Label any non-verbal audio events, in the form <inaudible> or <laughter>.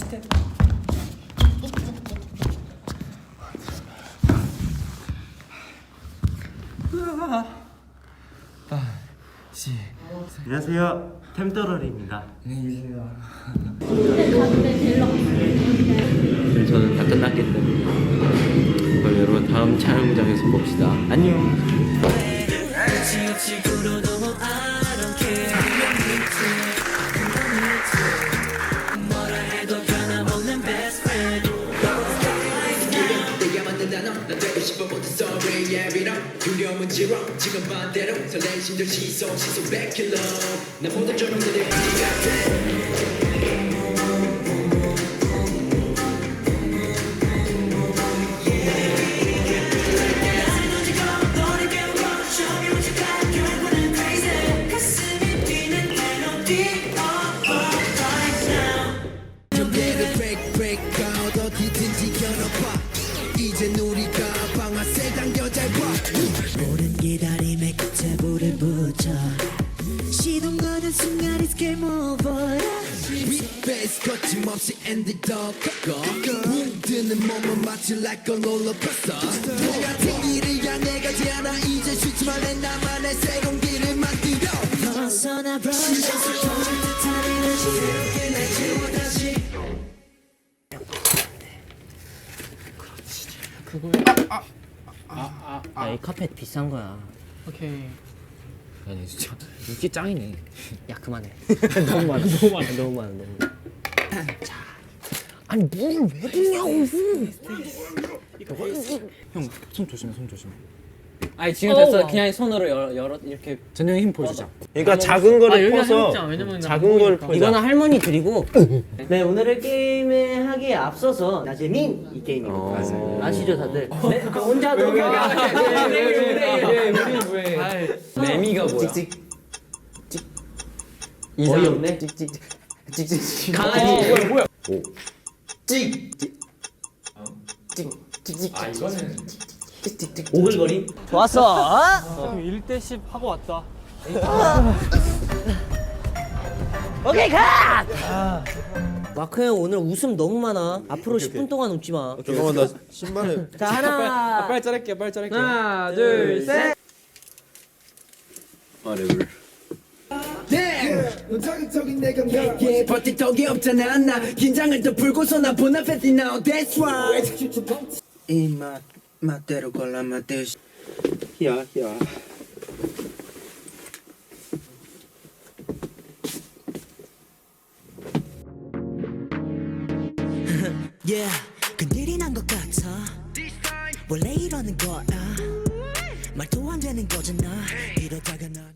스텝. 으아. 아, 씨. 안녕하세요. 템더럴입니다. 안녕히 네, 계세요. 저는 다 끝났기 때문에 그럼 여러분 다음 촬영장에서 봅시다. 안녕. 내가 만든다 넌 되고 싶어 모든 story yeah we know 두려움은 지워. 지금 반대로 설레는 심들 시속 시속 100km 나보다 조명들의 의지 같아 붙여 시동 거는 순간 it's game over. 윗베이스 거침없이 엔딩 더 꺾어 물드는 몸은 마치 like a rollercoaster. 너 같은 길을 향해 가지 않아. 이제 쉬지만 해 나만의 새로운 길을 만들어. 벗어나 브러쉬 듯한 에너지 새롭게 날 채워 다시 야, 이 카펫 비싼 거야. 오케이. 아 니 진짜 이게 짱이네. 야, 그만해. <laughs> 너무 많아, 너무 많아, 너무 많아, 너무 많아. 자. 아니, 물을 왜 붓냐고! 형 손 조심해 손 조심. 아니, 지금 됐어. 그냥 손으로 열어, 열어 이렇게. 전형 힘 보여주자. 그러니까 작은 거를 아, 여기가 퍼서 해먹자. 왜냐면 작은 걸 퍼. 이거는 할머니 드리고. 네, 오늘의 게임에 하기에 앞서서 나재민 이 게임입니다. 아시죠, 다들? 네, 저 혼자도. 매미가 뭐야? 찍찍. 찍. 어이없네. 찍찍. 찍찍. 강아지. 뭐야, 뭐야. 찍. 찍. 찍 찍. 아, 이거는. 오글거림. 좋았어. 1대 10 하고 왔다. 오케이 가! 마크 형 오늘 웃음 너무 많아. 앞으로 10분 동안 웃지 마. 잠깐만 나 신발을 <laughs> 자 하나, 빨리 자를게 빨리 자를게. 하나, 둘, 셋. 아래를. 넌 자극적인 내 감각에 버틸 턱이 없잖아 나 긴장을 더 풀고서 나 보나페티 now that's right 이맛 히야. <laughs> Yeah, 큰일이 난 것 같아. 원래 이러는 거야. 말도 안 되는 거잖아. 이러다가 난